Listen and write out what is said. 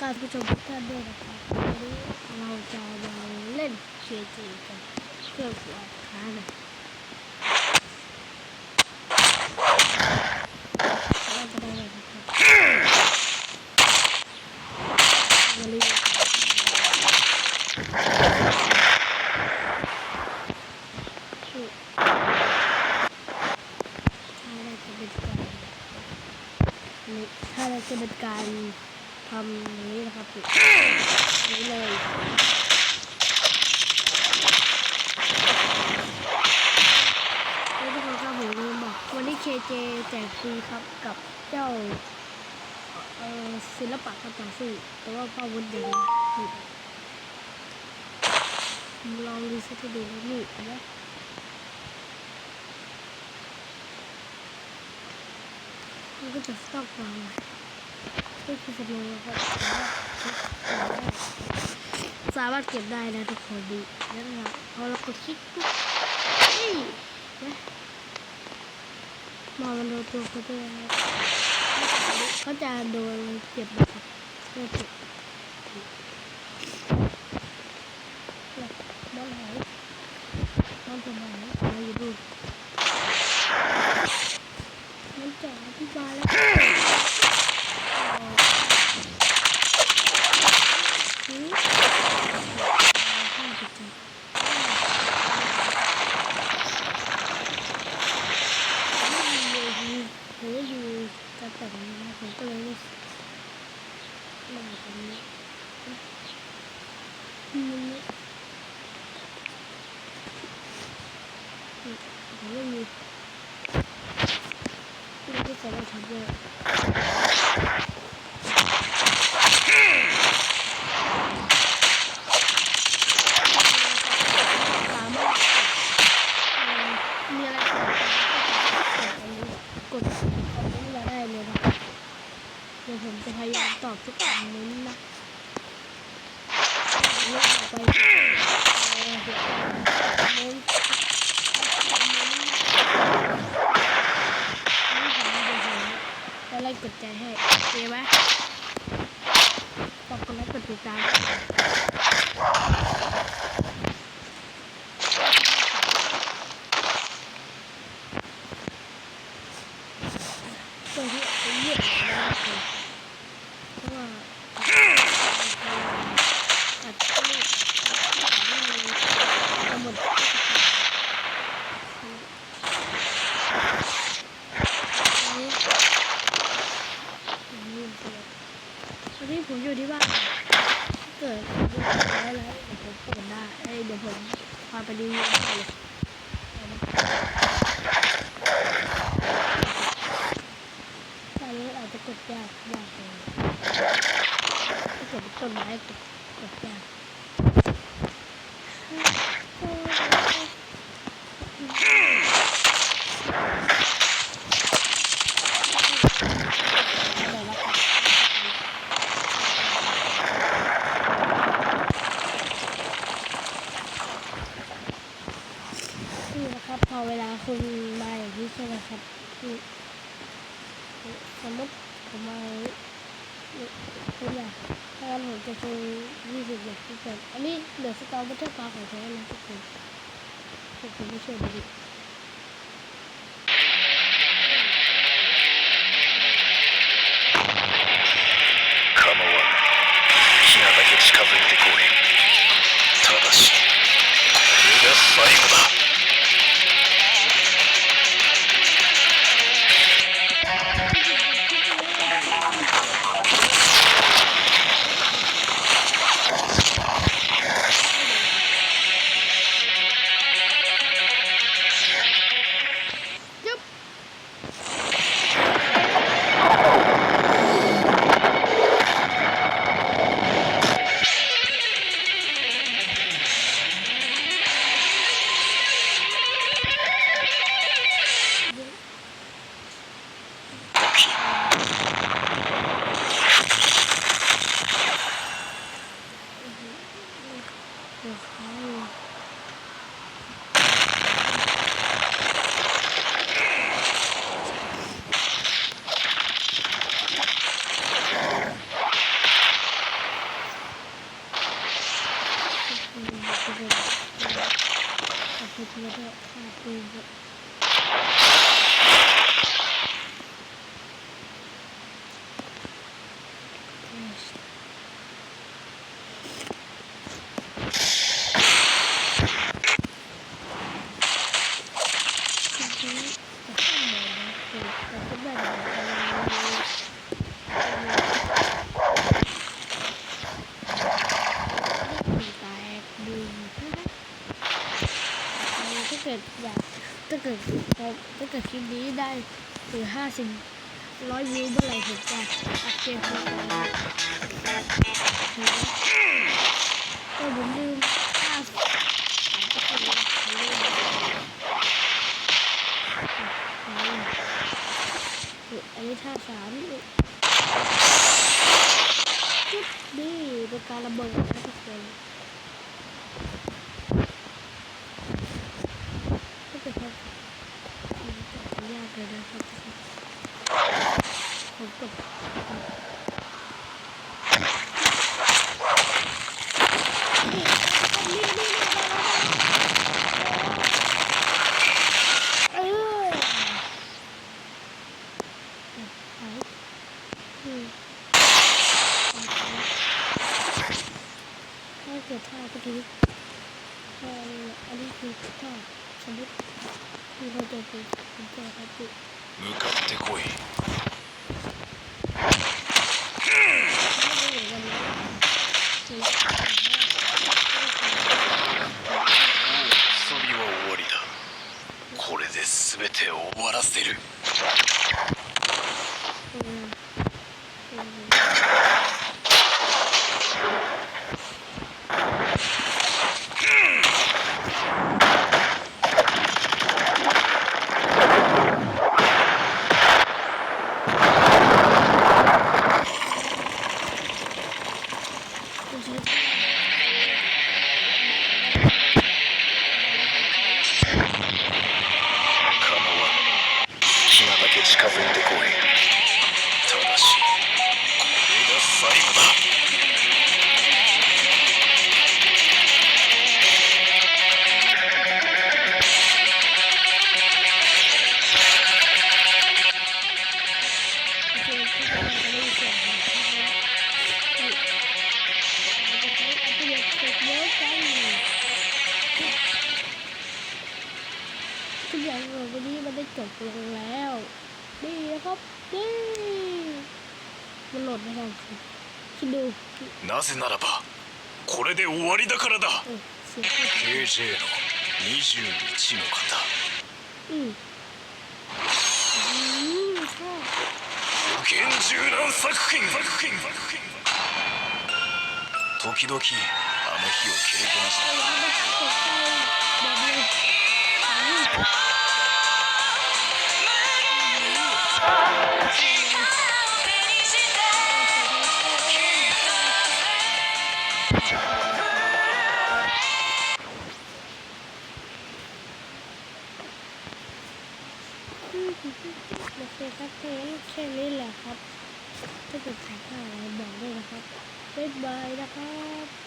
การผู้ชมทุกท่านด้วยนะครับวันนี้เราจะมาเล่นเคจีกันเพื่อหัวค้านะเราจะได้เลยนะครับวันนี้ถ้าเราจะเป็นการ ทำอย่างนี้นะครับนี้เลยนี่ทุกคนครับผมลืมบอกวันนี้เคเจแจ กฟรีครับกับเจ้าเอ่อศิลปะการต่อสู้แต่ว่าพ่อวุฒิเดียวนี่ลองรีเซ็ตให้ดูนะนี่นไหมมันก็จะสต็อกวางไว้นี่คือสมุนนะครับสามารถเก็บได้นะทุกคนดูนั่นแหละพอเรากดคลิกปุ๊บนี่นะมองมันโดน ตัวเขาด้วยนะเขาจะโดนเจ็บนะครับเจ็บานไหนบ้านตรงไหนมาอยู่ดูมันจะอธิบายแล้ว ผมก็อยู่กับแต่งนะผมก็เลยมาตรงนี้นี่ผมก็มีนี่ก็จะได้ทำเลยสามารถมีอะไรกดอันนี้กดอันนี้มาได้เลยนะเดี๋ยวผม จะพยายามตอบทุกคอมเมนต์นะเรื่องต่อไปเอ่อเดี๋ยวคอมเมนต์คอมเมนต์นี่ผมเดี๋ยวผมจะไล่ กดใจให้โอเคไหมฝากกดไลค์กดติดตาม ตัวที่เป็นเลือดนะครับเพราะว่าอัดลูกทั้งหมดอันนี้อันนี้อันนี้ผมอยู่ที่บ้านเกิดอะไรแล้วเดี๋ยวผมเปิดได้เอ้ยเดี๋ยว ผมพาไปดีเลยตอนนี้อาจจะกดยากยากเลยถ้าเกิดต้นไม้กด นี่นะครับ พอเวลาคุณมาอย่างนี้ใช่ไหมครับสมมติผมมาตัวอย่างถ้างั้นผมจะโชว์ยี่สิบอย่างทุกคนอันนี้เหลือสตอร์บัตเตอร์ปลาของแท้นะทุกคนผมผมไม่ชื่อดูดิ 我觉得太贵了 ถ้าเกิดอยากถ้าเกิดถ้าเกิดคลิปนี้ได้ถึงห้าสิบร้อยวิวเมื่อไหร่ผมจะอัดเกมต่อไปก็ผมลืมค่าสามก็คือลืมอันนี้ท่าสามจุดนี่เป็นการระเบิดนะทุกคนถ้าเกิดเขา มันจะยากเลยนะครับทุกคนผมกดนี่นี่นี่เออหายอืมถ้าเกิดท่าเมื่อกี้ท่านี่อันนี้คือท่าสมมติ 向かってこい。わりだ。これで全てを終わらせる。うんうん วันนี้มันได้จบลงแล้วนี่นะครับนี่มันโหลดไม่ทันคิดดู なぜならばこれで終わりだからだ เออเสียงพูด KJ の21の方 อืมอืมชอบ 無限柔軟作品作品作品時々あの日を経験し เ โอเคครับเพลงแค่นี้แหละครับ ถ้าเกิดใครพลาวอะไรบอกด้วยนะครับบ๊ายบายนะครับ